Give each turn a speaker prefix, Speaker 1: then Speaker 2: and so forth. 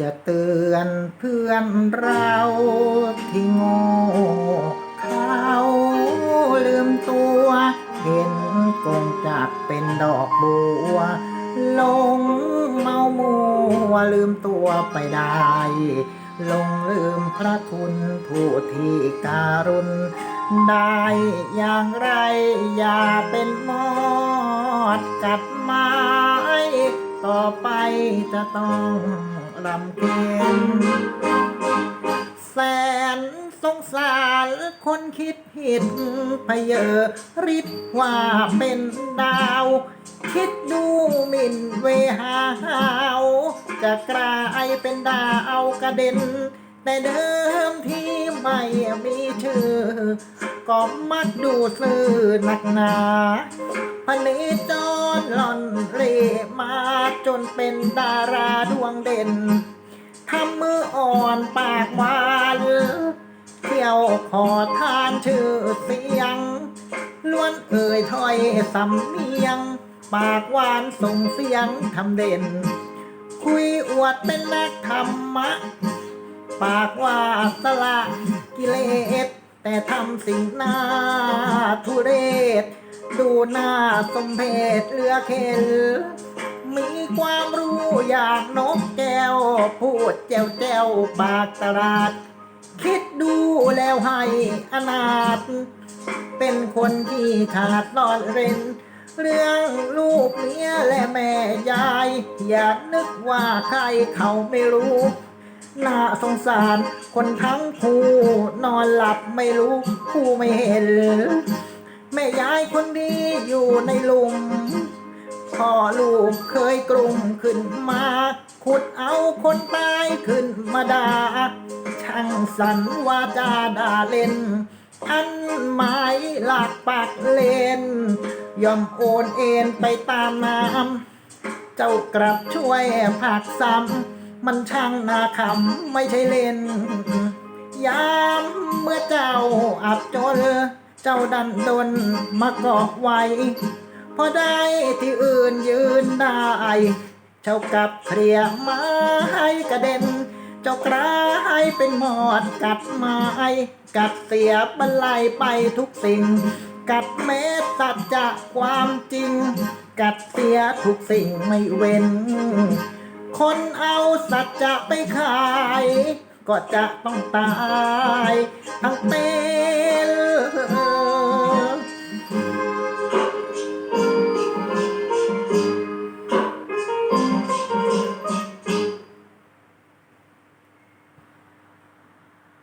Speaker 1: จะเตือนเพื่อนเราที่โง่เขาลืมตัว เห็นกงจักเป็นดอกบัว ลงเมามัวลืมตัวไปได้ ลงลืมพระคุณผู้ที่การุณ ได้อย่างไรอย่าเป็นมอดกัด ไม้ต่อไปจะต้องรำเค็ญแสนสงสารคนคิดผิดพเยอริดว่าเป็นดาว คิดดูหมิ่นเวหาหาวจะกลายเป็นดาวกระเด็น แต่เดิมที่ไม่มีชื่อ ก็มักดูซื่อหนักหนา พเนจรหล่อนเล่มาจนเป็นดาราดวงเด่นทำมืออ่อนปากหวานเที่ยวขอทานชื่อเสียง ล้วนเอ่ยถ้อยสำเนียง ปากหวานส่งเสียงทำเด่น คุยอวดเป็นนักธรรมะ ปากว่าสละกิเลสแต่ทำสิ่งนาทุเรศ ดูหน้าสมเพชเลือเข็นมีความรู้อย่างนกแก้ว พูดแจวแจวปากตลาด คิดดูแล้วให้อนาถเป็นคนที่ขาดนอนเร้นเรื่องลูกเมียและแม่ยาย อย่านึกว่าใครเขาไม่รู้ น่าสงสารคนทั้งคู่ นอนหลับไม่รู้คู่ไม่เห็น แม่ยายคนดีอยู่ในหลุมพ่อลูกเคยกลุ่มขึ้นมา ขุดเอาคนตายขึ้นมาด่าช่างสันวาจาด่าเล่น อันหมายหลักปากเลนยอมโอนเอ็นไปตามน้ำเจ้ากลับช่วยผักซ้ำมันช่างนาคำไม่ใช่เล่น ยามเมื่อเจ้าอับจน เจ้าดันดนมาเกาะไว้พอได้ที่อื่นยืนได้เจ้ากับเคลียร์ไม้กระเด็น เจ้ากลายเป็นหมอดกัดไม้กัดเสียบรรลัยไปทุกสิ่ง กัดเม็ดสัจจะความจริง กัดเสียทุกสิ่งไม่เว้น คนเอาสัจจะไปขาย ก็จะต้องตาย ทั้งเป็